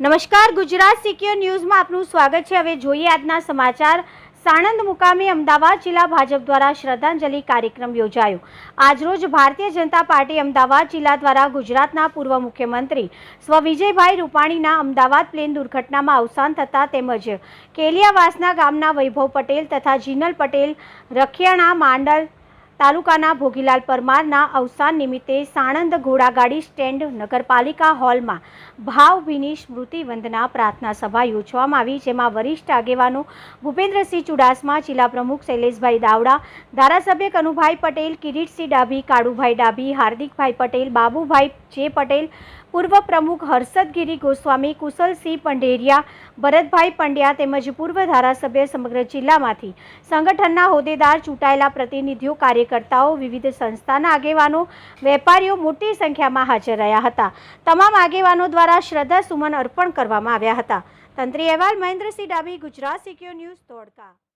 નમસ્કાર, ગુજરાત સિક્યોર ન્યૂઝમાં આપનું સ્વાગત છે. હવે જોઈએ આજના સમાચાર. સાણંદ મુકામે અમદાવાદ જિલ્લા ભાજપ દ્વારા શ્રદ્ધાંજલિ કાર્યક્રમ યોજાયો. આજરોજ ભારતીય જનતા પાર્ટી અમદાવાદ જિલ્લા દ્વારા ગુજરાતના પૂર્વ મુખ્યમંત્રી સ્વ વિજયભાઈ રૂપાણીના અમદાવાદ પ્લેન દુર્ઘટનામાં અવસાન થતા તેમજ કેલિયાવાસના ગામના વૈભવ પટેલ તથા જીનલ પટેલ રખિયાણા માંડલ તાલુકાના ભોગીલાલ પરમારના અવસાન નિમિત્તે સાણંદ ઘોડાગાડી સ્ટેન્ડ નગરપાલિકા હોલમાં ભાવભીની સ્મૃતિ વંદના પ્રાર્થના સભા યોજવામાં આવી, જેમાં વરિષ્ઠ આગેવાનો ભૂપેન્દ્રસિંહ ચુડાસમા, જિલ્લા પ્રમુખ શૈલેષભાઈ દાવડા, ધારાસભ્ય કનુભાઈ પટેલ, કિરીટસિંહ ડાભી, કાળુભાઈ ડાભી, હાર્દિકભાઈ પટેલ, બાબુભાઈ જે પટેલ, પૂર્વ પ્રમુખ હર્ષદગીરી ગોસ્વામી, કુશલસિંહ પંડેરિયા ભરતભાઈ પંડ્યા તેમજ પૂર્વ ધારાસભ્ય સમગ્ર જિલ્લામાંથી સંગઠનના હોદ્દેદાર ચૂંટાયેલા પ્રતિનિધિઓ કાર્યકર્તાઓ, વિવિધ સંસ્થાના આગેવાનો, વેપારીઓ મોટી સંખ્યામાં હાજર રહ્યા હતા. તમામ આગેવાનો દ્વારા શ્રદ્ધા સુમન અર્પણ કરવામાં આવ્યા હતા. તંત્રી અહેવાલ, મહેન્દ્રસિંહ ડાભી, ગુજરાત સિક્યોર ન્યૂઝ ધોળકા.